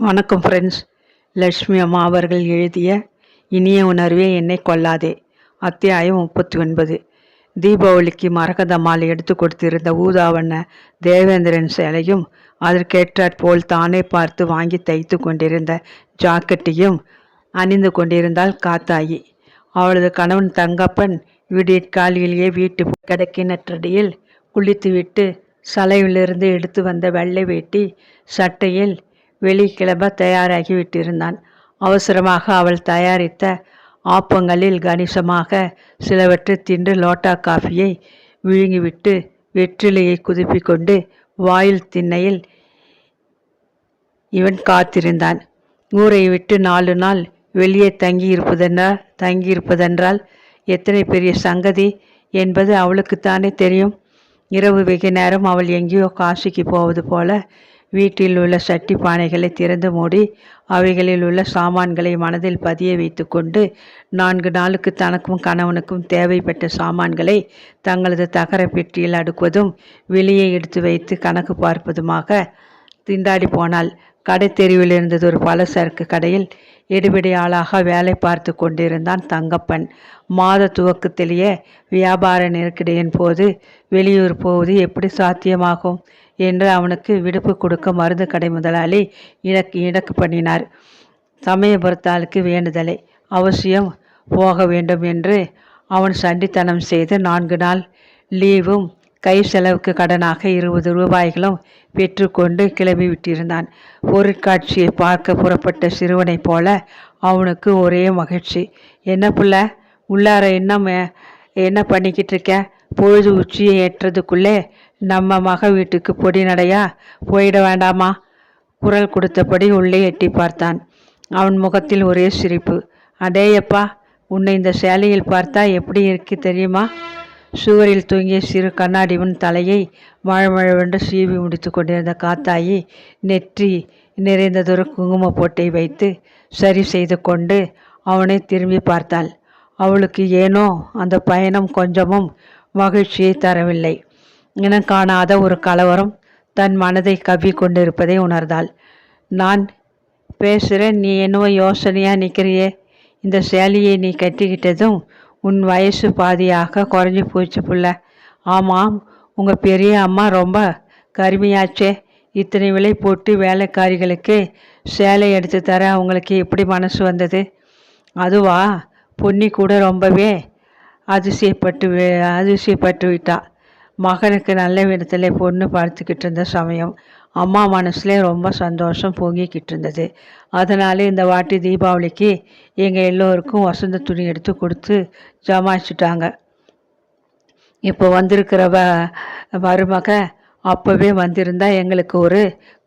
வணக்கம் ஃப்ரெண்ட்ஸ் லட்சுமி அம்மா அவர்கள் எழுதிய இனிய உணர்வே என்னை கொல்லாதே அத்தியாயம் முப்பத்தி ஒன்பது தீபாவளிக்கு மரகதம்மாள் எடுத்து கொடுத்திருந்த ஊதாவண்ண தேவேந்திரன் சேலையும் அதற்கேற்றாற் போல் தானே பார்த்து வாங்கி தைத்து கொண்டிருந்த ஜாக்கெட்டையும் அணிந்து கொண்டிருந்தாள் காத்தாயி. அவளது கணவன் தங்கப்பன் விடியற்காலையிலேயே வீட்டு கிடக்கிணற்றடியில் குளித்துவிட்டு சலையிலிருந்து எடுத்து வந்த வெள்ளை வேட்டி சட்டையில் வெளிக்கிளம்ப தயாராகி விட்டிருந்தான். அவசரமாக அவள் தயாரித்த ஆப்பங்களில் கணிசமாக சிலவற்றை தின்று லோட்டா காஃபியை விழுங்கிவிட்டு வெற்றிலையை குதிப்பிக் கொண்டு வாயில் திண்ணையில் இவன் காத்திருந்தான். ஊரை விட்டு நாலு நாள் வெளியே தங்கியிருப்பதென்றால் தங்கியிருப்பதென்றால் எத்தனை பெரிய சங்கதி என்பது அவளுக்குத்தானே தெரியும். இரவு வெகு நேரம் அவள் எங்கேயோ காசிக்கு போவது போல வீட்டில் உள்ள சட்டி பானைகளை திறந்து மூடி அவைகளில் உள்ள சாமான்களை மனதில் பதிய வைத்துக்கொண்டு நான்கு நாளுக்கு தனக்கும் கணவனுக்கும் தேவைப்பட்ட சாமான்களை தங்களது தகர பெட்டியில் அடுக்குவதும் வெளியே எடுத்து வைத்து கணக்கு பார்ப்பதுமாக திண்டாடி போனாள். கடை தெருவில் இருந்தது ஒரு பலசரக்கு கடையில் எடுபிடி ஆளாக வேலை பார்த்து கொண்டிருந்தான் தங்கப்பன். மாத துவக்கத்திலேயே வியாபார நெருக்கடியின் போது வெளியூர் போவது எப்படி சாத்தியமாகும்? என்று அவனுக்கு விடுப்பு கொடுக்க மருந்து கடை முதலாளி இணக்கு இணக்கு பண்ணினார். சமயபுரத்தாளுக்கு வேண்டுதலை அவசியம் போக வேண்டும் என்று அவன் சண்டித்தனம் செய்து நான்கு நாள் லீவும் கை செலவுக்கு கடனாக இருபது ரூபாய்களும் பெற்றுக்கொண்டு கிளம்பி விட்டிருந்தான் பொருட்காட்சியை பார்க்க புறப்பட்ட சிறுவனைப் போல அவனுக்கு ஒரே மகிழ்ச்சி. என்ன புள்ள உள்ளார என்ன என்ன பண்ணிக்கிட்டு இருக்க பொழுது உச்சியை ஏற்றதுக்குள்ளே நம்ம மக வீட்டுக்கு பொடி நடையா? போயிட வேண்டாமா? குரல் கொடுத்தபடி உள்ளே எட்டி பார்த்தான். அவன் முகத்தில் ஒரே சிரிப்பு. அடேயப்பா உன்னை இந்த சேலையில் பார்த்தா எப்படி இருக்கு தெரியுமா? சுவரில் தூங்கிய சிறு கண்ணாடிவன் தலையை மழமழவென்று சீவி முடித்து கொண்டிருந்த காத்தாயி நெற்றி நிறைந்ததொரு குங்கும போட்டை வைத்து சரி செய்து கொண்டு அவனை திரும்பி பார்த்தாள். அவளுக்கு ஏனோ அந்த பயணம் கொஞ்சமும் மகிழ்ச்சியை தரவில்லை. இனம் காணாத ஒரு கலவரம் தன் மனதை கவ்வி கொண்டிருப்பதை உணர்ந்தாள். நான் பேசுகிறேன் நீ என்னவோ யோசனையாக நிற்கிறியே இந்த சேலையை நீ கட்டிக்கிட்டதும் உன் வயசு பாதியாக குறைஞ்சி போச்சு புள்ள. ஆமாம் உங்கள் பெரிய அம்மா ரொம்ப கருமையாச்சே. இத்தனை விலை போட்டு வேலைக்காரிகளுக்கு சேலை எடுத்து தர அவங்களுக்கு எப்படி மனசு வந்தது? அதுவா பொன்னி கூட ரொம்பவே அதிசயப்பட்டு அதிசயப்பட்டு விட்டா. மகனுக்கு நல்ல விதத்தில் பொண்ணு பார்த்துக்கிட்டு இருந்த சமயம் அம்மா மனசுல ரொம்ப சந்தோஷம் பொங்கிக்கிட்டு இருந்தது. அதனால இந்த வாட்டி தீபாவளிக்கு எங்கள் எல்லோருக்கும் வசந்த துணி எடுத்து கொடுத்து ஜமாச்சிட்டாங்க இப்போ வந்திருக்கிற வ மருமக அப்போவே வந்திருந்தா எங்களுக்கு ஒரு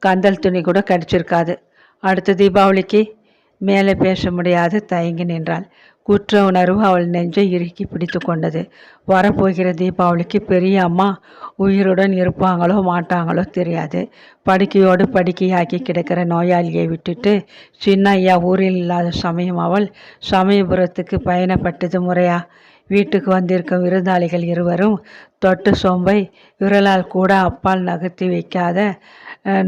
கந்தல் துணி கூட கிடச்சிருக்காது. அடுத்த தீபாவளிக்கு மேலே பேச முடியாது தயங்கி நின்றாள். குற்ற உணர்வு அவள் நெஞ்சை இறுக்கி பிடித்து கொண்டது. வரப்போகிற தீபாவளிக்கு பெரிய அம்மா உயிருடன் இருப்பாங்களோ மாட்டாங்களோ தெரியாது. படுக்கையோடு படுக்கையாக்கி கிடக்கிற நோயாளியை விட்டுட்டு சின்ன ஐயா ஊரில் இல்லாத சமயம் அவள் சமயபுரத்துக்கு பயணப்பட்டது முறையா? வீட்டுக்கு வந்திருக்கும் விருந்தாளிகள் இருவரும் தொட்டு சோம்பை விரலால் கூட அப்பால் நகர்த்தி வைக்காத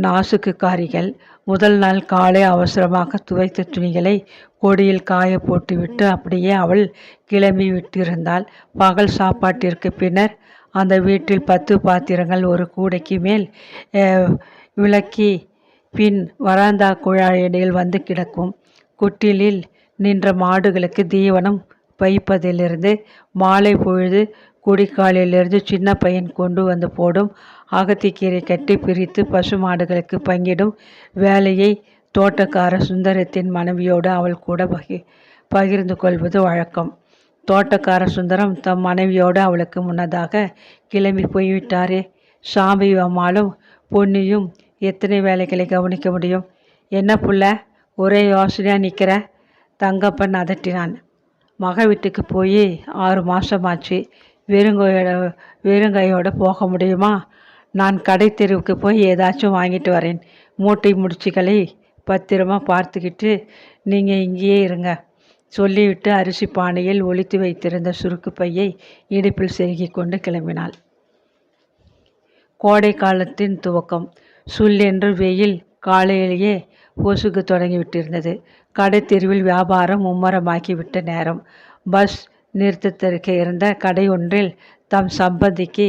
நாசுக்குக்காரிகள். முதல் நாள் காலை அவசரமாக துவைத்த துணிகளை கொடியில் காய போட்டுவிட்டு அப்படியே அவள் கிளம்பி விட்டிருந்தாள். பகல் சாப்பாட்டிற்கு பின்னர் அந்த வீட்டில் பத்து பாத்திரங்கள் ஒரு கூடைக்கு மேல் விளக்கி பின் வராந்தா குழாயடியில் வந்து கிடக்கும். குட்டிலில் நின்ற மாடுகளுக்கு தீவனம் வைப்பதிலிருந்து மாலை பொழுது குடிக்காலிலிருந்து சின்ன பையன் கொண்டு வந்து போடும். அகத்திக்கீரை கட்டி பிரித்து பசு மாடுகளுக்கு பங்கிடும். வேலையை தோட்டக்கார சுந்தரத்தின் மனைவியோடு அவள் கூட பகி பகிர்ந்து கொள்வது வழக்கம். தோட்டக்கார சுந்தரம் தம் மனைவியோடு அவளுக்கு முன்னதாக கிளம்பி போய்விட்டாரே. சாமி அம்மாளும் பொன்னியும் எத்தனை வேலைகளை கவனிக்க முடியும்? என்ன புள்ள ஒரே யோசனையாக நிற்கிற தங்கப்பன் அதட்டினான். மக வீட்டுக்கு போய் ஆறு மாதமாச்சு வெறுங்கையோட வெறுங்கையோடு போக முடியுமா? நான் கடை தெருவுக்கு போய் ஏதாச்சும் வாங்கிட்டு வரேன். மூட்டை முடிச்சுகளை பத்திரமா பார்த்துக்கிட்டு நீங்கள் இங்கேயே இருங்க. சொல்லிவிட்டு அரிசி பானையில் ஒழித்து வைத்திருந்த சுருக்கு பையை இடுப்பில் செருகி கொண்டு கிளம்பினாள். கோடை காலத்தின் துவக்கம். சுல்லென்று வெயில் காலையிலேயே பொசுக்கு தொடங்கிவிட்டிருந்தது. கடை தெருவில் வியாபாரம் மும்மரமாக்கிவிட்ட நேரம். பஸ் நிறுத்தத்திற்கு இருந்த கடை ஒன்றில் தம் சம்பந்திக்கு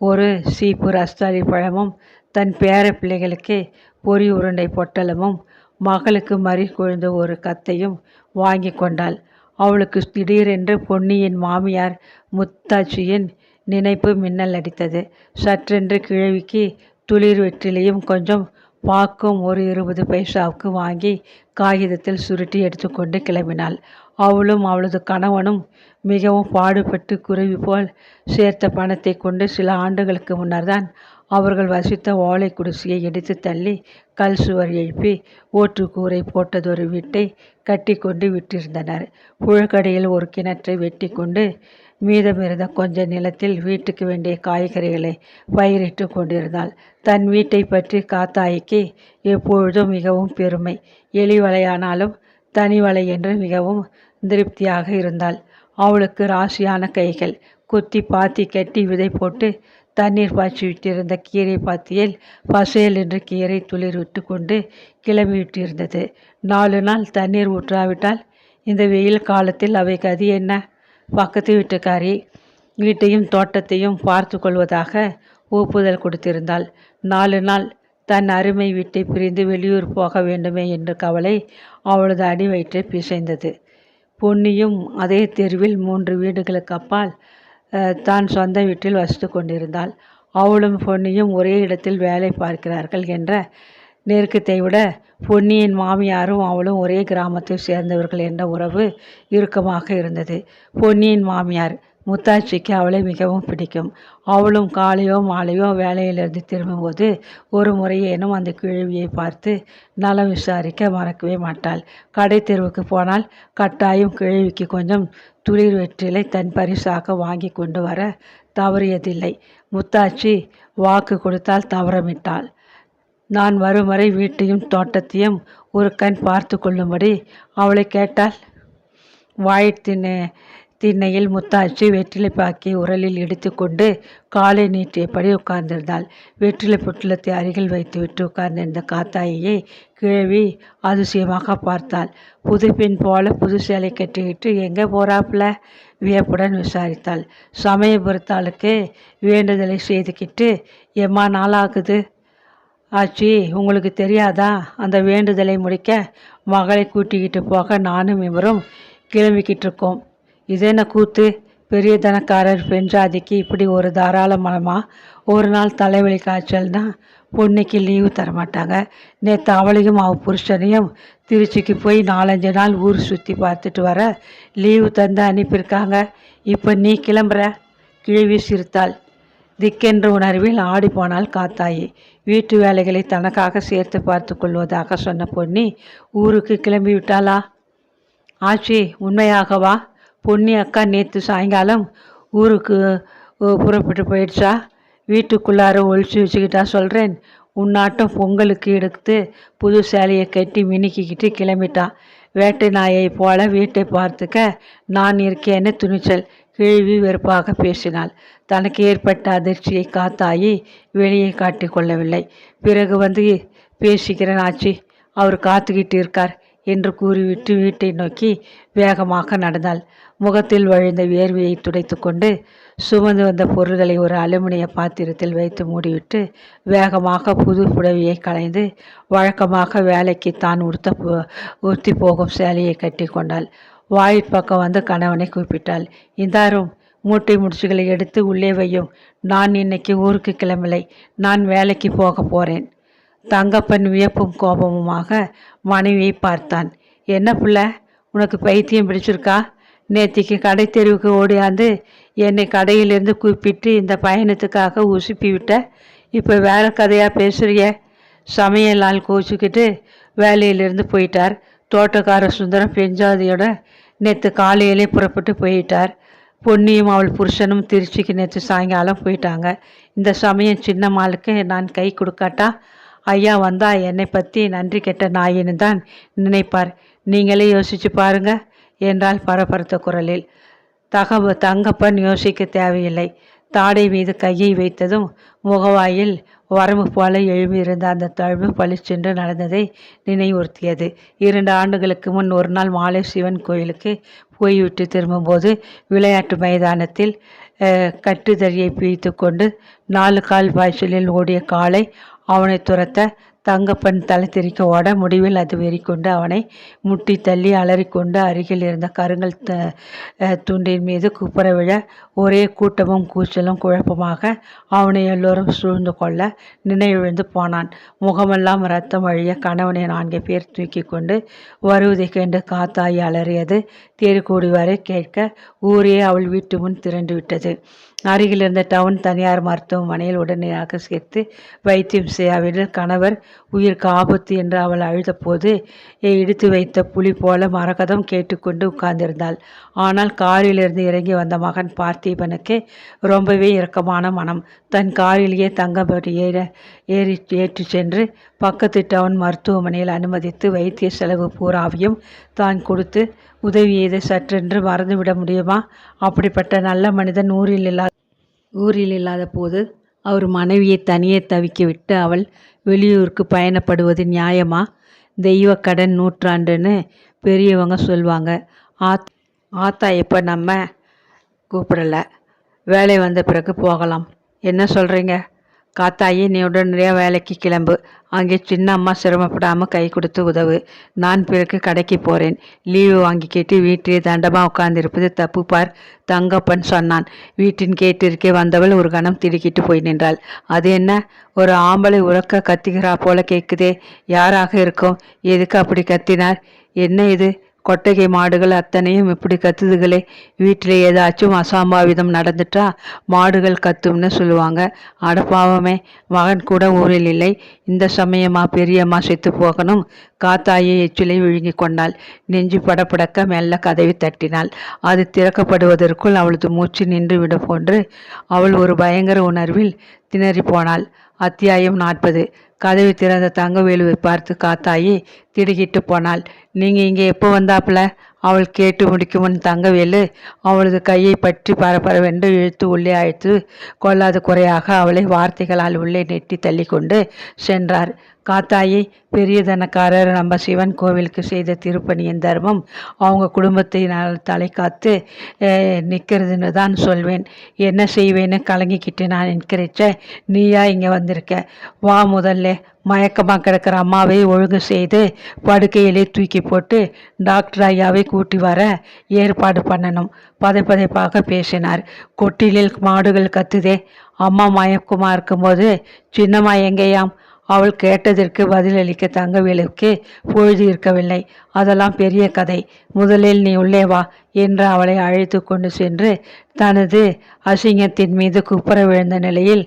ஒரு சீப்பு ரஸ்தாளி பழமும் தன் பேர பிள்ளைகளுக்கு பொறி உருண்டை பொட்டலமும் மகளுக்கு மறி கொழுந்த ஒரு கத்தையும் வாங்கி கொண்டாள். அவளுக்கு திடீரென்று பொன்னியின் மாமியார் முத்தாட்சியின் நினைப்பு மின்னல் அடித்தது. சற்றென்று கிழவிக்கு துளிர் வெற்றிலையும் கொஞ்சம் பாக்கும் ஒரு இருபது பைசாவுக்கு வாங்கி காகிதத்தில் சுருட்டி எடுத்துக்கொண்டு கிளம்பினாள். அவளும் அவளது கணவனும் மிகவும் பாடுபட்டு குருவி போல் சேர்த்த பணத்தை கொண்டு சில ஆண்டுகளுக்கு முன்னர்தான் அவர்கள் வசித்த ஓலை குடிசையை இடித்து தள்ளி கல் சுவர் எழுப்பி ஓற்றுக்கூரை போட்டதொரு வீட்டை கட்டி கொண்டு விட்டிருந்தனர். புழக்கடையில் ஒரு கிணற்றை வெட்டி கொண்டு மீதமிருந்த கொஞ்ச நிலத்தில் வீட்டுக்கு வேண்டிய காய்கறிகளை பயிரிட்டு கொண்டிருந்தாள். தன் வீட்டை பற்றி காத்தாய்க்கு எப்பொழுதும் மிகவும் பெருமை. எலி வலையானாலும் தனி வலை என்று மிகவும் திருப்தியாக இருந்தாள். அவளுக்கு ராசியான கைகள். குத்தி பாத்தி கட்டி விதை போட்டு தண்ணீர் பாய்ச்சி விட்டிருந்த கீரை பாத்தியில் பசேல் என்று கீரை துளிர் விட்டு கொண்டு கிளம்பி விட்டிருந்தது. நாலு நாள் தண்ணீர் ஊற்றாவிட்டால் இந்த வெயில் காலத்தில் அவை கதி என்ன? பக்கத்து வீட்டுக்காரி வீட்டையும் தோட்டத்தையும் பார்த்து கொள்வதாக ஒப்புதல் கொடுத்திருந்தாள். நாலு நாள் தன் அருமை வீட்டை பிரிந்து வெளியூர் போக வேண்டுமே என்ற கவலை அவளது அடி வயிற்றை பிசைந்தது. பொன்னியும் அதே தெருவில் மூன்று வீடுகளுக்கு அப்பால் தான் சொந்த வீட்டில் வசித்து கொண்டிருந்தாள். அவளும் பொன்னியும் ஒரே இடத்தில் வேலை பார்க்கிறார்கள் என்ற நெருக்கத்தை விட பொன்னியின் மாமியாரும் அவளும் ஒரே கிராமத்தை சேர்ந்தவர்கள் என்ற உறவு இறுக்கமாக இருந்தது. பொன்னியின் மாமியார் முத்தாட்சிக்கு அவளை மிகவும் பிடிக்கும். அவளும் காலையோ மாலையோ வேலையிலிருந்து திரும்பும்போது ஒரு முறையேனும் அந்த கிழவியை பார்த்து நலம் விசாரிக்க மறக்கவே மாட்டாள். கடை தெருவுக்கு போனால் கட்டாயம் கிழவிக்கு கொஞ்சம் துளிர் வெற்றிலை தன் பரிசாக வாங்கி கொண்டு வர தவறியதில்லை. முத்தாட்சி வாக்கு கொடுத்தால் தவறமிட்டாள். நான் வரும் வரை வீட்டையும் தோட்டத்தையும் ஒரு கண் பார்த்து கொள்ளும்படி அவளை கேட்டாள். தின்னு திண்ணையில் முத்தாட்சி வெற்றிலை பாக்கி உரலில் எடுத்துக்கொண்டு காலை நீட்டியபடி உட்கார்ந்திருந்தாள். வெற்றிலை பொட்டலத்தை அருகில் வைத்துவிட்டு உட்கார்ந்திருந்த காத்தாயியை கிழவி அதிசயமாக பார்த்தாள். புது பெண் போல புது சேலை கட்டிக்கிட்டு எங்கே போறாப்புல? வியப்புடன் விசாரித்தாள். சமயபுரத்தாளுக்கு வேண்டுதலை செய்துக்கிட்டு எம்மா நாளாகுது. ஆச்சி உங்களுக்கு தெரியாதா? அந்த வேண்டுதலை முடிக்க மகளை கூட்டிக்கிட்டு போக நானும் இவரும் கிளம்பிக்கிட்டு இருக்கோம் இதென்ன கூத்து? பெரிய தனக்காரர் பெண் ஜாதிக்கு இப்படி ஒரு தாராள ஒரு நாள் தலைவலி காய்ச்சல்னா பொண்ணுக்கு லீவு தரமாட்டாங்க நேற்று அவளையும் அவள் புருஷனையும் திருச்சிக்கு போய் நாலஞ்சு நாள் ஊர் சுற்றி பார்த்துட்டு வர லீவு தந்து அனுப்பியிருக்காங்க. இப்போ நீ கிளம்புற? கிழவி சிரித்தாள். திக்கென்ற உணர்வில் ஆடி போனால் காத்தாயி. வீட்டு வேலைகளை தனக்காக சேர்த்து பார்த்து கொள்வதாக சொன்ன பொன்னி ஊருக்கு கிளம்பி விட்டாளா ஆச்சி உண்மையாகவா? பொன்னி அக்கா நேற்று சாயங்காலம் ஊருக்கு புறப்பட்டு போயிடுச்சா? வீட்டுக்குள்ளார ஒழிச்சு வச்சுக்கிட்டா சொல்கிறேன் உன்னாட்டம் பொங்கலுக்கு எடுத்து புது சேலையை கட்டி மினுக்கிக்கிட்டு கிளம்பிட்டான் வேட்டை நாயை போல வீட்டை பார்த்துக்க நான் இருக்கேன்னு துணிச்சல் கிழவி வெறுப்பாக பேசினாள். தனக்கு ஏற்பட்ட அதிர்ச்சியை காத்தாயி வெளியே காட்டி கொள்ளவில்லை. பிறகு வந்து பேசிக்கிறேன் ஆச்சி அவர் காத்துக்கிட்டு இருக்கார் என்று கூறிவிட்டு வீட்டை நோக்கி வேகமாக நடந்தாள். முகத்தில் வழிந்த வேர்வையை துடைத்து கொண்டு சுமந்து வந்த பொருள்களை ஒரு அலுமினிய பாத்திரத்தில் வைத்து மூடிவிட்டு வேகமாக புது புடவையை களைந்து வழக்கமாக வேலைக்கு தான் உடுத்த உடுத்தி போகும் சேலையை கட்டி கொண்டாள். வாயிற்பக்கம் வந்து கணவனை கூப்பிட்டாள். இந்தாரும் மூட்டை முடிச்சுகளை எடுத்து உள்ளே வையும் நான் இன்னைக்கு ஊருக்கு கிளம்பலை. நான் வேலைக்கு போக போகிறேன் தங்கப்பன் வியப்பும் கோபமுமாக மனைவியை பார்த்தான். என்ன பிள்ளை உனக்கு பைத்தியம் பிடிச்சிருக்கா? நேத்திக்கு கடை தெருவுக்கு ஓடியாந்து என்னை கடையிலிருந்து கூப்பிட்டு இந்த பயணத்துக்காக உசுப்பி விட்ட இப்போ வேலை கதையாக பேசுறிய? சமையல் நாள் கோச்சிக்கிட்டு வேலையிலிருந்து போயிட்டார். தோட்டக்கார சுந்தரம் பெஞ்சாதியோட நேற்று காலையிலே புறப்பட்டு போயிட்டார். பொன்னியும் அவள் புருஷனும் திருச்சிக்கு நேற்று சாயங்காலம் போயிட்டாங்க. இந்த சமயம் சின்னம்மாளுக்கு நான் கை கொடுக்காட்டா? ஐயா வந்தா என்னை பற்றி நன்றி கெட்ட நாயின்னு தான் நினைப்பார். நீங்களே யோசிச்சு பாருங்கள் என்றால் பரபரத்த குரலில். தகவ தங்கப்பன் யோசிக்க தேவையில்லை. தாடை மீது கையை வைத்ததும் முகவாயில் வரம்பு போல எழும்பியிருந்த அந்த தழும்பு பளிச்சென்று நடந்ததை நினைவுறுத்தியது. இரண்டு ஆண்டுகளுக்கு முன் ஒரு நாள் மாலை சிவன் கோயிலுக்கு போய்விட்டு திரும்பும்போது விளையாட்டு மைதானத்தில் கட்டுதறியை பிடித்து கொண்டு நாலு கால் பாய்ச்சலில் ஓடிய காலை அவனை துரத்த தங்கப்பன் தலை தெரிக்க ஓட முடிவில் அது வெறிக்கொண்டு அவனை முட்டி தள்ளி அலறிக்கொண்டு அருகில் இருந்த கருங்கல் த துண்டின் மீது குப்புற விழ ஒரே கூட்டமும் கூச்சலும் குழப்பமாக அவனை எல்லோரும் சூழ்ந்து கொள்ள நினைவிழந்து போனான். முகமெல்லாம் ரத்தம் வழிய கணவனை நான்கு பேர் தூக்கி கொண்டு வருவதை கண்டு காத்தாயி அலறியது தேர்கூடி வரை கேட்க ஊரே அவள் வீட்டு முன் திரண்டு விட்டது. அருகில் இருந்த டவுன் தனியார் மருத்துவமனையில் உடனடியாக சேர்த்து வைத்தியம் செய்யாவிடில் கணவர் உயிருக்கு ஆபத்து என்று அவள் அழுதபோது இடித்து வைத்த புலி போல மரகதம் கேட்டுக்கொண்டு உட்கார்ந்திருந்தாள். ஆனால் காரிலிருந்து இறங்கி வந்த மகன் பார்த்திபனுக்கு ரொம்பவே இரக்கமான மனம். தன் காரிலேயே தங்கப்பட்டு ஏற ஏறி ஏற்றி சென்று பக்கத்து டவுன் மருத்துவமனையில் அனுமதித்து வைத்திய செலவு பூராவையும் தான் கொடுத்து உதவியதை சற்றென்று மறந்துவிட முடியுமா? அப்படிப்பட்ட நல்ல மனிதன் ஊரில் இல்லா ஊரில் இல்லாத போது அவர் மனைவியை தனியே தவிக்க விட்டு அவள் வெளியூருக்கு பயணப்படுவது நியாயமா? தெய்வ கடன் நூற்றாண்டுன்னு பெரியவங்க சொல்லுவாங்க ஆத் ஆத்தா இப்போ நம்ம கூப்பிடல. வேலை வந்த பிறகு போகலாம். என்ன சொல்கிறீங்க காத்தாயி நீ உடனடியாக வேலைக்கு கிளம்பு. அங்கே சின்ன அம்மா சிரமப்படாமல் கை கொடுத்து உதவு. நான் பிறகு கடைக்கு போகிறேன் லீவு வாங்கிக்கிட்டு வீட்டிலே தண்டமாக உட்கார்ந்திருப்பது தப்பு பார் தங்கப்பன் சொன்னான். வீட்டின் கேட்டிற்கே வந்தவள் ஒரு கணம் திடுக்கிட்டு போய் நின்றாள். அது என்ன? ஒரு ஆம்பளை உறக்க கத்துகிறா போல கேட்குதே யாராக இருக்கும்? எதுக்கு அப்படி கத்தினார்? என்ன இது? கொட்டகை மாடுகள் அத்தனையும் இப்படி கத்துதுகளே. வீட்டில் ஏதாச்சும் அசாம்பாவிதம் நடந்துட்டா மாடுகள் கத்தும்னு சொல்லுவாங்க. அடப்பாவமே மகன் கூட ஊரில் இல்லை. இந்த சமயமா பெரியம்மா செத்து போகணும். காத்தாயை எச்சிலை விழுங்கி கொண்டாள். நெஞ்சு படபடக்க மெல்ல கதவை தட்டினாள். அது திறக்கப்படுவதற்குள் அவளது மூச்சு நின்று விட போன்று அவள் ஒரு பயங்கர உணர்வில் திணறி போனாள். அத்தியாயம் நாற்பது. கதவு திறந்த தங்கவேலுவை பார்த்து காத்தாயி திடுகிட்டு போனாள். நீங்க இங்கே எப்போ வந்தாப்புல? அவள் கேட்டு முடிக்கும் முன் தங்கவேலு அவளது கையை பற்றி பரபரவென்று இழுத்து உள்ளே அழைத்து கொள்ளாத குறையாக அவளை வார்த்தைகளால் உள்ளே நெட்டி தள்ளிக்கொண்டு சென்றார். காத்தாயி பெரியதனக்காரர் நம்ம சிவன் கோவிலுக்கு செய்த திருப்பணியின் தர்மம் அவங்க குடும்பத்தை நான் தலை காத்து நிற்கிறதுன்னு தான் சொல்வேன். என்ன செய்வேன்னு கலங்கிக்கிட்டு நான் நிற்கிறச்ச. நீயா இங்கே வந்திருக்க? வா முதல்ல. மயக்கமாக கிடக்கிற அம்மாவை ஒழுங்கு செய்து படுக்கையிலே தூக்கி போட்டு டாக்டர் ஐயாவை கூட்டி வர ஏற்பாடு பண்ணணும். பதை பதைப்பாக பேசினார். கொட்டிலில் மாடுகள் கத்துதே. அம்மா மயக்கமாக இருக்கும்போது சின்னம்மா எங்கேயாம்? அவள் கேட்டதற்கு பதிலளிக்க தங்கவேலுக்கு பொழுது இருக்கவில்லை. அதெல்லாம் பெரிய கதை. முதலில் நீ உள்ளே வா என்று அவளை அழைத்து கொண்டு சென்று தனது அசிங்கத்தின் மீது குப்புற விழுந்த நிலையில்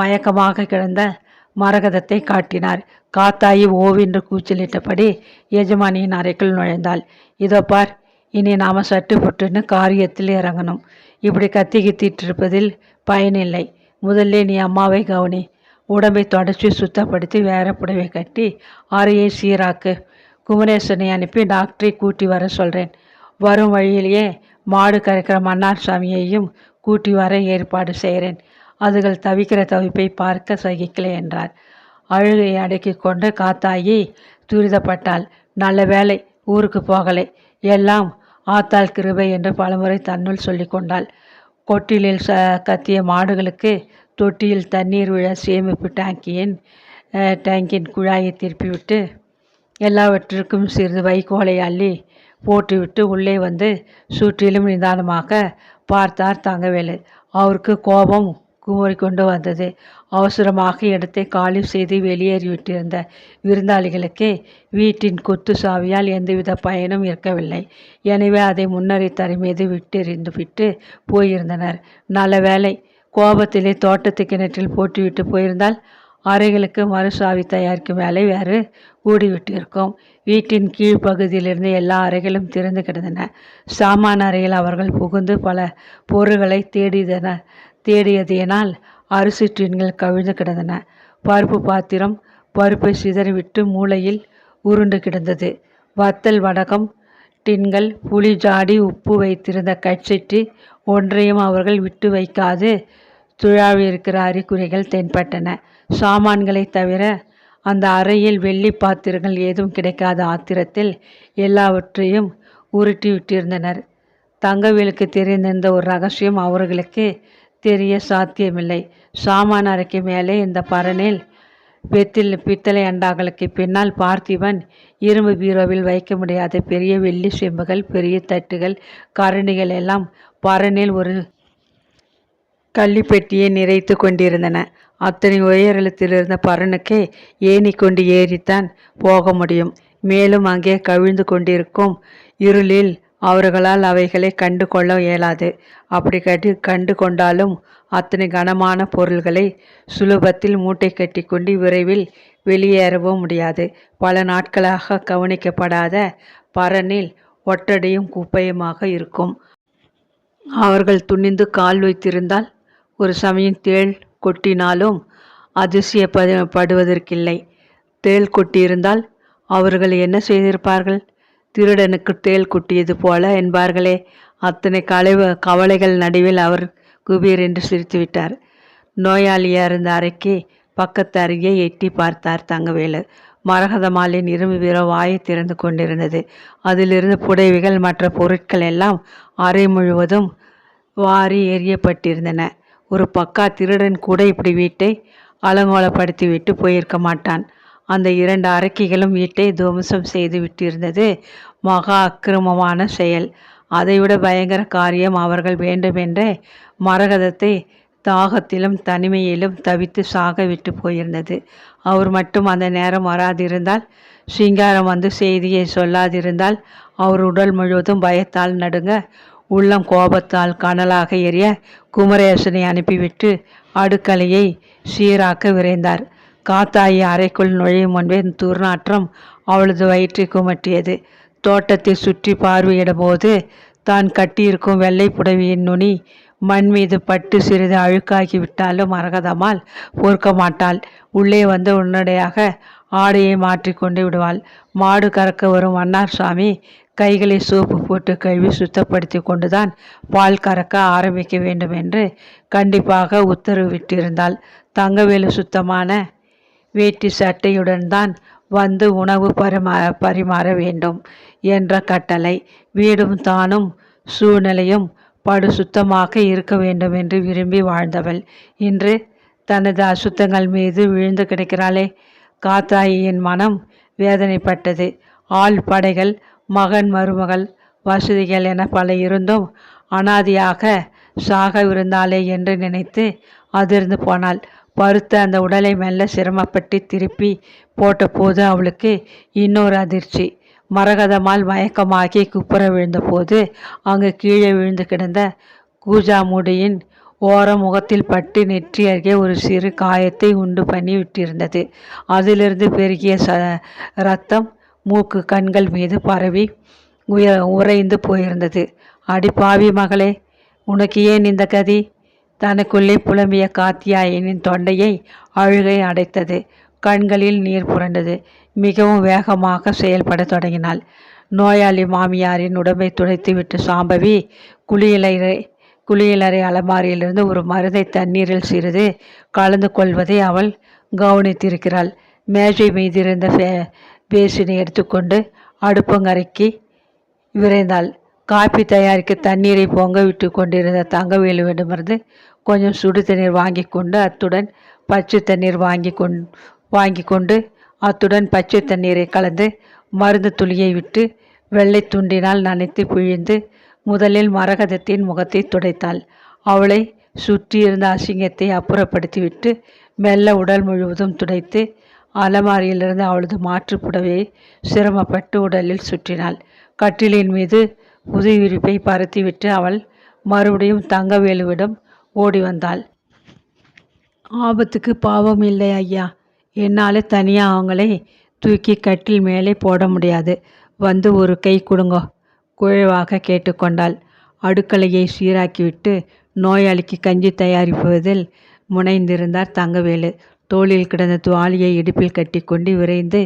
மயக்கமாக கிடந்த மரகதத்தை காட்டினார். காத்தாயி ஓவென்று கூச்சலிட்டபடி எஜமானியின் அறைக்குள் நுழைந்தாள். இதோ பார் இனி நாம சட்டு புட்டுன்னு காரியத்தில் இறங்கணும். இப்படி கத்தி கித்திட்டு இருப்பதில் பயனில்லை. முதல்ல நீ அம்மாவை கவனி. உடம்பை தொடச்சி சுத்தப்படுத்தி வேற புடவை கட்டி அறையை சீராக்கு. குமரேசனை அனுப்பி டாக்டரை கூட்டி வர சொல்கிறேன் வரும் வழியிலேயே மாடு கறக்கிற மன்னார் சாமியையும் கூட்டி வர ஏற்பாடு செய்கிறேன் அதுகள் தவிக்கிற தவிப்பை பார்க்க சகிக்கலை என்றார். அழுகையை அடக்கி கொண்டு காத்தாயி துரிதப்பட்டாள். நல்ல வேலை ஊருக்கு போகலை. எல்லாம் ஆத்தாள் கிருபை என்று பலமுறை தன்னுள் சொல்லி கொண்டாள். கொட்டிலில் ச கத்திய மாடுகளுக்கு தொட்டியில் தண்ணீர் விழ சேமிப்பு டேங்கியின் டேங்கின் குழாயை திருப்பிவிட்டு எல்லாவற்றிற்கும் சிறிது வைக்கோலை அள்ளி போட்டுவிட்டு உள்ளே வந்து சுற்றிலும் நிதானமாக பார்த்தார் தங்கவேலு. அவருக்கு கோபம் குமரி கொண்டு வந்தது. அவசரமாக இடத்தை காலி செய்து வெளியேறிவிட்டிருந்த விருந்தாளிகளுக்கு வீட்டின் கொத்து சாவியால் எந்தவித பயனும் இருக்கவில்லை. எனவே அதை முன்னரே தரை மீது விட்டெறிந்து விட்டு போயிருந்தனர். நல்ல வேளை கோபத்திலே தோட்டத்து கிணற்றில் போட்டுவிட்டு போயிருந்தால் அறைகளுக்கு மறுசாவி தயாரிக்கும் வேலை வேறு கூடிவிட்டிருக்கும். வீட்டின் கீழ்ப்பகுதியிலிருந்து எல்லா அறைகளும் திறந்து கிடந்தன. சாமான அறையில் அவர்கள் புகுந்து பல பொருள்களை தேடியதன தேடியதினால் அரிசி டின்கள் கவிழ்ந்து கிடந்தன. பருப்பு பாத்திரம் பருப்பை சிதறிவிட்டு மூளையில் உருண்டு கிடந்தது. வத்தல் வடகம் டின்கள் புளி ஜாடி உப்பு வைத்திருந்த கட்செட்டி ஒன்றையும் அவர்கள் விட்டு வைக்காது. துழாவியிருக்கிற அறிகுறிகள் தென்பட்டன. சாமான்களை தவிர அந்த அறையில் வெள்ளி பாத்திரங்கள் ஏதும் கிடைக்காத ஆத்திரத்தில் எல்லாவற்றையும் உருட்டி விட்டிருந்தனர். தங்கவேலுக்கு தெரிந்திருந்த ஒரு ரகசியம் அவர்களுக்கு தெரிய சாத்தியமில்லை. சாமான் அறைக்கு மேலே இந்த பரனில் வெத்தில் பித்தளை அண்டாக்களுக்கு பின்னால் பார்த்திபன் இரும்பு பீரோவில் வைக்க முடியாத பெரிய வெள்ளி செம்புகள் பெரிய தட்டுகள் கரண்டிகள் எல்லாம் பரனில் ஒரு கள்ளிப்பெட்டியை நிறைத்து கொண்டிருந்தன. அத்தனை உயரத்தில் இருந்த பரனுக்கே ஏணி கொண்டு ஏறித்தான் போக முடியும். மேலும் அங்கே கவிழ்ந்து கொண்டிருக்கும் இருளில் அவர்களால் அவைகளை கண்டு கொள்ள இயலாது. அப்படி கண்டு கண்டு கொண்டாலும் அத்தனை கனமான பொருள்களை சுலபத்தில் மூட்டை கட்டி கொண்டு விரைவில் வெளியேறவும் முடியாது. பல நாட்களாக கவனிக்கப்படாத பரனில் ஒட்டடையும் குப்பையுமாக இருக்கும். அவர்கள் துணிந்து கால் வைத்திருந்தால் ஒரு சமயம் தேள் கொட்டினாலும் அதிசயப்படுவதற்கில்லை தேள் கொட்டியிருந்தால் அவர்கள் என்ன செய்திருப்பார்கள்? திருடனுக்கு தேள் கொட்டியது போல என்பார்களே. அத்தனை கலை கவலைகள் நடுவில் அவர் குபீர் என்று சிரித்துவிட்டார். நோயாளியாக இருந்த அறைக்கு பக்கத்து அருகே எட்டி பார்த்தார் தங்கவேலு. மரகதமாலின் இரும்பு வீரோ வாயை திறந்து கொண்டிருந்தது. அதிலிருந்து புடைவிகள் மற்ற பொருட்கள் எல்லாம் அறை முழுவதும் வாரி எரியப்பட்டிருந்தன ஒரு பக்கா திருடன் கூட இப்படி வீட்டை அலங்கோலப்படுத்தி விட்டு போயிருக்க மாட்டான். அந்த இரண்டு அரக்கிகளும் வீட்டை துவம்சம் செய்து விட்டிருந்தது மகா அக்கிரமமான செயல். அதைவிட பயங்கர காரியம் அவர்கள் வேண்டுமென்றே மரகதத்தை தாகத்திலும் தனிமையிலும் தவித்து சாக விட்டு போயிருந்தது. அவர் மட்டும் அந்த நேரம் வராதிருந்தால் சிங்காரம் வந்து செய்தியை சொல்லாதிருந்தால் அவர் உடல் முழுவதும் பயத்தால் நடுங்க உள்ளம் கோபத்தால் கனலாக எரிய குமரேசனை அனுப்பிவிட்டு அடுக்கலையை சீராக்க விரைந்தார். காத்தாயி அறைக்குள் நுழையும் முன்பே துர்நாற்றம் அவளது வயிற்றை குமட்டியது. தோட்டத்தை சுற்றி பார்வையிடபோது தான் கட்டியிருக்கும் வெள்ளை புடவையின் நுனி மண் மீது பட்டு சிறிது அழுக்காகிவிட்டாலும் மரகதமால் பொறுக்க மாட்டாள். உள்ளே வந்து உடனடியாக ஆடையை மாற்றி கொண்டு விடுவாள். மாடு கறக்க வரும் வண்ணார் சுவாமி கைகளை சோப்பு போட்டு கழுவி சுத்தப்படுத்தி கொண்டுதான் பால் கறக்க ஆரம்பிக்க வேண்டும் என்று கண்டிப்பாக உத்தரவிட்டிருந்தாள் தங்கவேலு சுத்தமான வேட்டி சட்டையுடன் தான் வந்து உணவு பரிமா பரிமாற வேண்டும் என்ற கட்டளை. வீடும் தானும் சூழ்நிலையும் படு சுத்தமாக இருக்க வேண்டும் என்று விரும்பி வாழ்ந்தவள். இன்று தனது அசுத்தங்கள் மீது விழுந்து கிடக்கிறாளே. காத்தாயின் மனம் வேதனைப்பட்டது. ஆள் படைகள் மகன் மருமகள் வசதிகள் என பல இருந்தும் அனாதியாக சாகவிருந்தாளே என்று நினைத்து அதிர்ந்து போனாள். பருத்த அந்த உடலை மெல்ல சிரமப்பட்டு திருப்பி போட்டபோது அவளுக்கு இன்னொரு அதிர்ச்சி. மரகதமால் மயக்கமாகி குப்புற விழுந்தபோது அங்கு கீழே விழுந்து கிடந்த கூஜா முடியின் ஓரம் முகத்தில் பட்டு நெற்றி அருகே ஒரு சிறு காயத்தை உண்டு பண்ணி விட்டிருந்தது. அதிலிருந்து பெருகிய ச ரத்தம் மூக்கு கண்கள் மீது பரவி உய உறைந்து போயிருந்தது. அடி பாவி மகளே உனக்கு ஏன் இந்த கதி? தனக்குள்ளே புலம்பிய காத்தியாயனின் தொண்டையை அழுகை அடைத்தது. கண்களில் நீர் புரண்டது. மிகவும் வேகமாக செயல்பட தொடங்கினாள். நோயாளி மாமியாரின் உடம்பை துடைத்துவிட்டு சாம்பவி குளியலறை குளியலறை அலமாரியிலிருந்து ஒரு மருந்தை தண்ணீரில் சிறிது கலந்து கொள்வதை அவள் கவனித்திருக்கிறாள். மேஜை மீதிருந்த ஃபே பேசினை எடுத்துக்கொண்டு அடுப்பங்கரைக்கு விரைந்தாள். காப்பி தயாரிக்க தண்ணீரை பொங்க விட்டு கொண்டிருந்த தங்கவேலுவிடமிருந்து கொஞ்சம் சுடு தண்ணீர் வாங்கி கொண்டு அத்துடன் பச்சை தண்ணீர் வாங்கி கொண் வாங்கி கொண்டு அத்துடன் பச்சை தண்ணீரை கலந்து மருந்து துளியை விட்டு வெள்ளை துண்டினால் நனைத்து பிழிந்து முதலில் மரகதத்தின் முகத்தை துடைத்தாள். அவளை சுற்றியிருந்த அசிங்கத்தை அப்புறப்படுத்திவிட்டு மெல்ல உடல் முழுவதும் துடைத்து அலமாரியிலிருந்து அவளது மாற்று புடவையை சிரமப்பட்டு உடலில் சுற்றினாள். கட்டிலின் மீது புது விரிப்பை அவள் மறுபடியும் தங்கவேலுவிடம் ஓடி வந்தாள். ஆபத்துக்கு பாவம் இல்லை ஐயா. என்னால் தனியாக அவங்களை தூக்கி கட்டில் மேலே போட முடியாது. வந்து ஒரு கை கொடுங்கோ குழைவாக கேட்டுக்கொண்டாள். அடுக்கலையை சீராக்கிவிட்டு நோயாளிக்கு கஞ்சி தயாரிப்பதில் முனைந்திருந்தார் தங்கவேலு. தோளில் கிடந்த துவாலியை இடுப்பில் கட்டிக்கொண்டு விரைந்து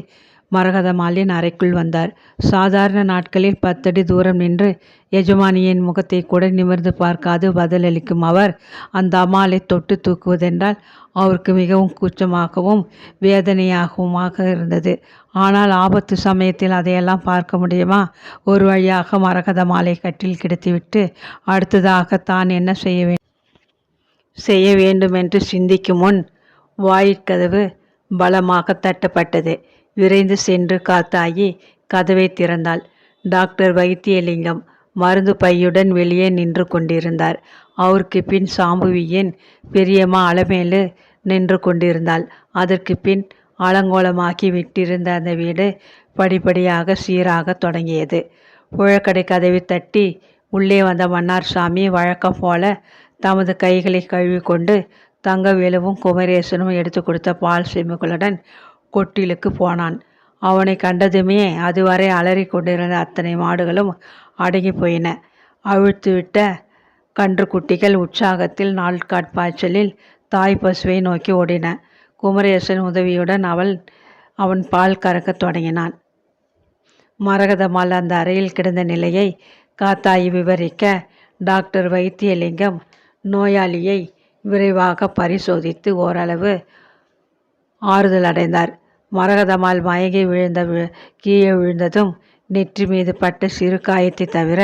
மரகதமாலின் அறைக்குள் வந்தார். சாதாரண நாட்களில் பத்தடி தூரம் நின்று எஜமானியின் முகத்தை கூட நிமிர்ந்து பார்க்காது பதிலளிக்கும் அவர் அந்த அம்மாளை தொட்டு தூக்குவதென்றால் அவருக்கு மிகவும் கூச்சமாகவும் வேதனையாகவுமாக இருந்தது. ஆனால் ஆபத்து சமயத்தில் அதையெல்லாம் பார்க்க முடியுமா? ஒரு வழியாக மரகத மாலை கட்டில் கிடத்திவிட்டு அடுத்ததாக தான் என்ன செய்ய வேண்டும் செய்ய வேண்டுமென்று சிந்திக்கும் முன் வாயிற்கதவு பலமாக தட்டப்பட்டது. விரைந்து சென்று காத்தாயி கதவை திறந்தாள். டாக்டர் வைத்தியலிங்கம் மருந்து பையுடன் வெளியே நின்று கொண்டிருந்தார். அவருக்கு பின் சாம்புவியின் பெரியம்மா அலமேலு நின்று கொண்டிருந்தாள். அதற்கு பின் அலங்கோலமாக்கி விட்டிருந்த அந்த வீடு படிப்படியாக சீராக தொடங்கியது. புழக்கடை கதவை தட்டி உள்ளே வந்த மன்னார் சாமி வழக்கம் போல தமது கைகளை கழுவிக்கொண்டு தங்கவேலுவும் குமரேசனும் எடுத்து கொடுத்த பால் செம்முகளுடன் கொட்டிலுக்கு போனான். அவனை கண்டதுமே அதுவரை அலறி கொண்டிருந்த அத்தனை மாடுகளும் அடங்கி போயின. அவிழ்த்துவிட்ட கன்றுக்குட்டிகள் உற்சாகத்தில் நாட்காட்பாய்ச்சலில் தாய் பசுவை நோக்கி ஓடின. குமரேசன் உதவியுடன் அவள் அவன் பால் கறக்கத் தொடங்கினான். மரகதமால் அந்த அறையில் கிடந்த நிலையை காத்தாயி விவரிக்க டாக்டர் வைத்தியலிங்கம் நோயாளியை விரைவாக பரிசோதித்து ஓரளவு ஆறுதல் அடைந்தார். மரகதமால் மயங்கி விழுந்த கீழே விழுந்ததும் நெற்றி மீது பட்ட சிறு காயத்தை தவிர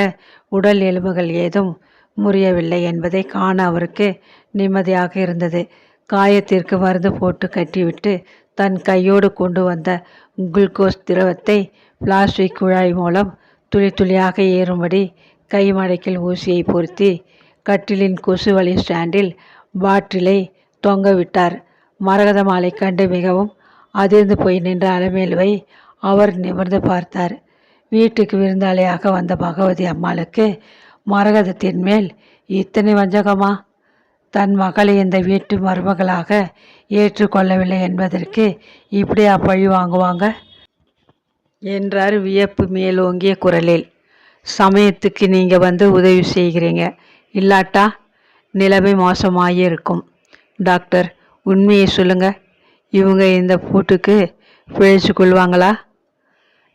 உடல் எலும்புகள் ஏதும் முறியவில்லை என்பதை காண அவருக்கு நிம்மதியாக இருந்தது. காயத்திற்கு மருந்து போட்டு கட்டிவிட்டு தன் கையோடு கொண்டு வந்த குளுக்கோஸ் திரவத்தை பிளாஸ்டிக் குழாய் மூலம் துளி துளியாக ஏறும்படி கை மடக்கில் ஊசியை பொருத்தி கட்டிலின் கொசுவலி ஸ்டாண்டில் பாட்டிலை தொங்க விட்டார். மரகத மாலை கண்டு மிகவும் அதிர்ந்து போய் நின்ற அலமேலுவை அவர் நிமிர்ந்து பார்த்தார். வீட்டுக்கு விருந்தாளியாக வந்த பகவதி அம்மாளுக்கு மரகதத்தின் மேல் இத்தனை வஞ்சகமா? தன் மகளை இந்த வீட்டு மருமகளாக ஏற்றுக்கொள்ளவில்லை என்பதற்கு இப்படியா பழி வாங்குவாங்க? என்றார் வியப்பு மேலோங்கிய குரலில். சமயத்துக்கு நீங்கள் வந்து உதவி செய்கிறீங்க. இல்லாட்டா நிலைமை மோசமாகி இருக்கும் டாக்டர் உண்மையை சொல்லுங்க. இவங்க இந்த பூட்டுக்கு பிழைச்சு கொள்வாங்களா?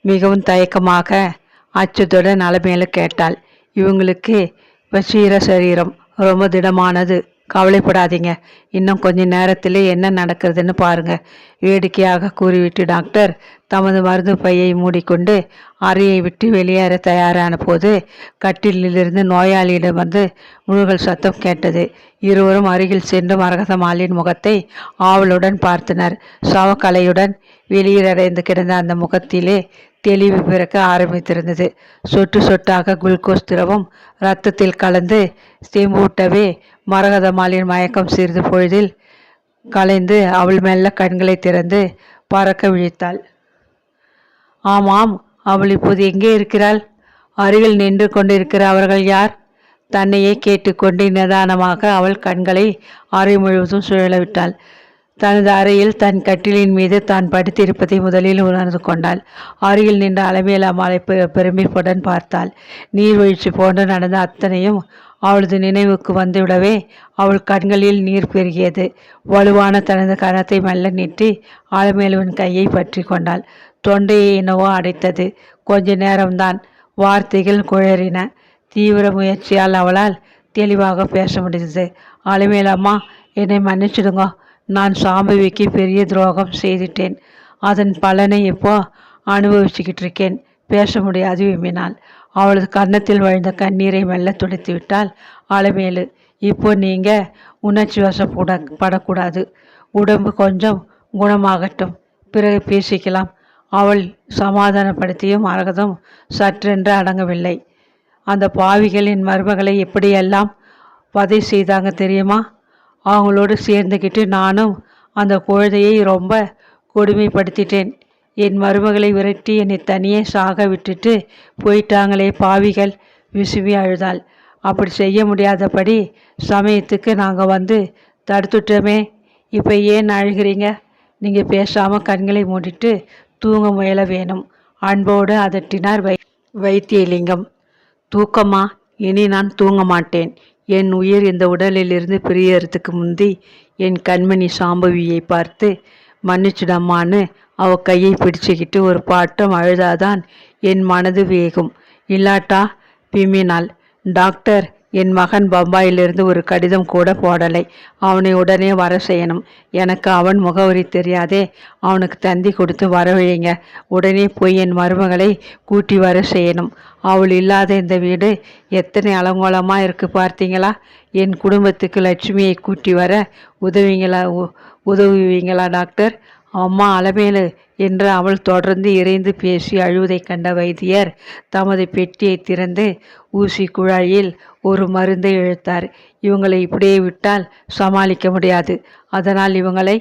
மிகவும் தயக்கமாக அச்சத்தோட நலமேல கேட்டாள். இவங்களுக்கு வசீர சரீரம் ரொம்ப திடமானது. கவலைப்படாதீங்க. இன்னும் கொஞ்ச நேரத்தில் என்ன நடக்கிறதுன்னு பாருங்கள் வேடிக்கையாக கூறிவிட்டு டாக்டர் தமது மருந்து பையை மூடிக்கொண்டு அறையை விட்டு வெளியேற தயாரான போது கட்டிலிலிருந்து நோயாளியிடம் வந்து முழுகல் சத்தம் கேட்டது. இருவரும் அருகில் சென்று மரகதமாலின் முகத்தை ஆவலுடன் பார்த்தனர். சவக்கலையுடன் வெளியீரடைந்து கிடந்த அந்த முகத்திலே தெளிவு பிறக்க ஆரம்பித்திருந்தது. சொட்டு சொட்டாக குளுக்கோஸ் திரவம் இரத்தத்தில் கலந்து செம்பூட்டவே மரகதமாலின் மயக்கம் சிறிது பொழுதில் கலைந்து அவள் மெல்ல கண்களை திறந்து பறக்க விழித்தாள். ஆமாம் அவள் இப்போது எங்கே இருக்கிறாள்? அருகில் நின்று கொண்டிருக்கிற அவர்கள் யார்? தன்னையே கேட்டுக்கொண்டு நிதானமாக அவள் கண்களை அறை முழுவதும் சுழலவிட்டாள் தனது அறையில் தன் கட்டிலின் மீது தான் படுத்திருப்பதை முதலில் உணர்ந்து கொண்டாள். அருகில் நின்ற அலமேல் அம்மாளை பெருமிப்புடன் பார்த்தாள். நீர்வீழ்ச்சி போன்று நடந்த அத்தனையும் அவளது நினைவுக்கு வந்துவிடவே அவள் கண்களில் நீர் பெருகியது. வலுவான தனது கரத்தை மெல்ல நீட்டி அலமேலுவின் கையை பற்றி கொண்டாள். தொண்டையை என்னவோ அடைத்தது. கொஞ்ச நேரம்தான் வார்த்தைகள் குழறின. தீவிர முயற்சியால் அவளால் தெளிவாக பேச முடிந்தது. அலுமேலம்மா என்னை மன்னிச்சிடுங்க. நான் சாம்பவிக்கு பெரிய துரோகம் செய்துட்டேன். அதன் பலனை இப்போ அனுபவிச்சுக்கிட்டு இருக்கேன் பேச முடியாது விம்மினாள். அவளது கன்னத்தில் வழிந்த கண்ணீரை மெல்ல துடைத்து விட்டால் அலமேலு இப்போ நீங்கள் உணர்ச்சி வசப்பட படக்கூடாது. உடம்பு கொஞ்சம் குணமாகட்டும். பிறகு பேசிக்கலாம் அவள் சமாதானப்படுத்தியும் அரகதம் சற்றென்று அடங்கவில்லை. அந்த பாவிகளின் மருமகளை எப்படியெல்லாம் பதை செய்தாங்க தெரியுமா? அவங்களோடு சேர்ந்துக்கிட்டு நானும் அந்த குழந்தையை ரொம்ப கொடுமைப்படுத்திட்டேன். என் மருமகளை விரட்டி என்னை தனியே சாக விட்டுட்டு போயிட்டாங்களே பாவிகள் விசுவி அழுதாள். அப்படி செய்ய முடியாதபடி சமயத்துக்கு நாங்கள் வந்து தடுத்துட்டோமே. இப்போ ஏன் அழுகிறீங்க? நீங்கள் பேசாமல் கண்களை மூடிட்டு தூங்க முயல வேணும். அன்போடு அதட்டினார் வை வைத்தியலிங்கம். தூக்கமா? இனி நான் தூங்க மாட்டேன். என் உயிர் இந்த உடலிலிருந்து பிரியறதுக்கு முந்தி என் கண்மணி சாம்பவியை பார்த்து மன்னிச்சிடம்மான்னு அவ கையை பிடிச்சுக்கிட்டு ஒரு பாட்டம் அழுதாதான் என் மனது வேகும். இல்லாட்டா பிமினால். டாக்டர் என் மகன் பம்பாயிலிருந்து ஒரு கடிதம் கூட போடலை. அவனை உடனே வர செய்யணும். எனக்கு அவன் முகவரி தெரியாதே. அவனுக்கு தந்தி கொடுத்து வரவழைங்க. உடனே போய் என் மருமகளை கூட்டி வர செய்யணும். அவள் இல்லாத இந்த வீடு எத்தனை அலங்கோலமாக இருக்கு பார்த்தீங்களா? என் குடும்பத்துக்கு லட்சுமியை கூட்டி வர உதவிங்களா உ- உதவுவீங்களா டாக்டர்? அம்மா அலமேலு என்று அவள் தொடர்ந்து இறைந்து பேசி அழுவதைக் கண்ட வைத்தியர் தமது பெட்டியை திறந்து ஊசி குழாயில் ஒரு மருந்தை இழுத்தார். இவங்களை இப்படியே விட்டால் சமாளிக்க முடியாது. அதனால் இவங்களை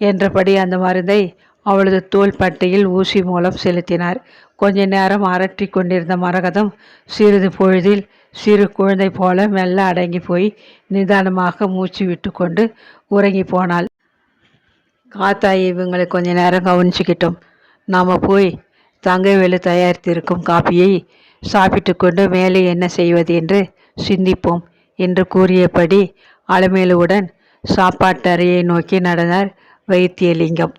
என்றபடி அந்த மருந்தை அவளது தோல் பட்டையில் ஊசி மூலம் செலுத்தினார். கொஞ்ச நேரம் அரற்றி கொண்டிருந்த மரகதம் சிறிது பொழுதில் சிறு குழந்தை போல மெல்ல அடங்கி போய் நிதானமாக மூச்சு விட்டுக்கொண்டு உறங்கி போனாள். காத்தாயி இவங்களை கொஞ்ச நேரம் கவனிச்சுக்கிட்டோம். நாம் போய் தங்கவேலு தயாரித்திருக்கும் காப்பியை சாப்பிட்டு கொண்டு மேலே என்ன செய்வது என்று சிந்திப்போம் என்று கூறியபடி அலமேலுவுடன் சாப்பாட்டறையை நோக்கி நடந்தார் வைத்தியலிங்கம்.